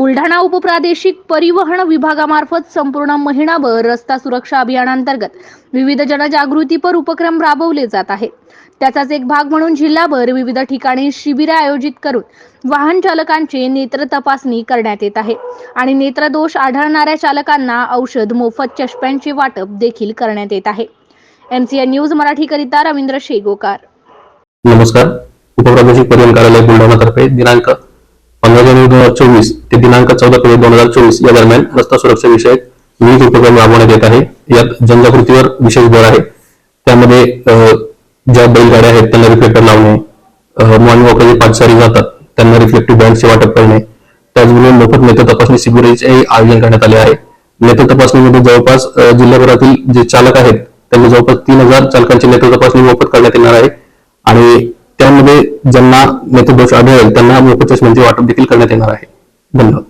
बुलढाणा उपप्रादेशिक परिवहन विभागामार्फत संपूर्ण महिनाभर रस्ता सुरक्षा अभियानांतर्गत विविध जनजागृतीपर उपक्रम राबवले जात आहे त्याचाच एक भाग म्हणून जिल्हाभर विविध ठिकाणी शिबिरे आयोजित करून वाहन चालकांची नेत्र तपासणी करण्यात येत आहे. आणि नेत्रदोष आढळणाऱ्या चालकांना औषध मोफत चष्म्यांचे वाटप देखील करण्यात येत आहे. एमसीएन न्यूज मराठीकरिता रवींद्र शेगोकार. नमस्कार. उपप्रादेशिक परिवहन कार्यालय बुलढाणातर्फे दिनांक पंधरा जानेवारी दोन हजार चोवीस ते दिनांक चौदा फेब्रुवारी दोन हजार चोवीस या दरम्यान रस्ता सुरक्षा विषयक विविध उपक्रम राबवण्यात येत आहे. यात जनजागृतीवर विशेष भर आहे. त्यामध्ये ज्या बैलगाड्या आहेत त्यांना रिफ्लेक्टर लावणे मॉर्निंग वॉकला जे पादचारी जातात त्यांना रिफ्लेक्टिव्ह बँडचे वाटप करणे त्याचबरोबर मोफत नेत्र तपासणी शिबिराचे आयोजन करण्यात आले आहे. नेत्र तपासणीमध्ये जवळपास जिल्हाभरातील जे चालक आहेत त्यांनी जवळपास तीन हजार चालकांची नेत्र तपासणी मोफत करण्यात येणार आहे. आणि त्यामध्ये ज्यांना नेत्रदोष आढळेल त्यांना मोफत चष्म्यांचे वाटप देखील करण्यात येणार आहे. धन्यवाद.